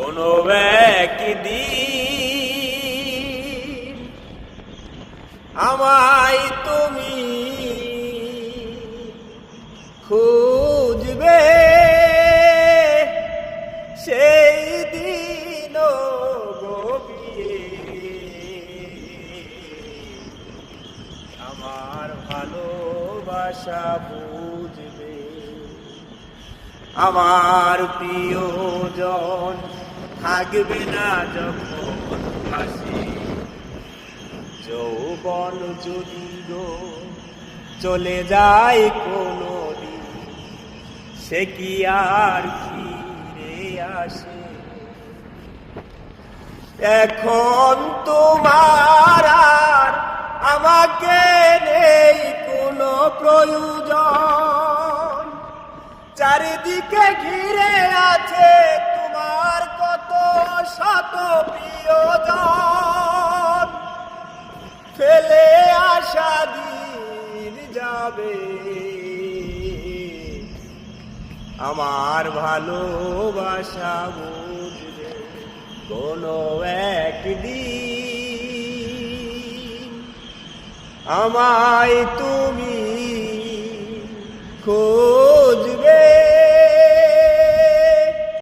কোনো একদিন আমায় তুমি খুঁজবে। সেই দিন আমার ভালোবাসা বুঝবে। আমার প্রিয়জন থাকবে না যখন হাসি যৌবন যদি গো চলে যায় কোনো দিন সে কি আর ফিরে আসে? এখন তোমার আর আমাকে নেই কোনো প্রয়োজন। চারিদিকে ঘিরে আমার ভালোবাসা বুঝবে কোনো একদিন। আমায় তুমি খুব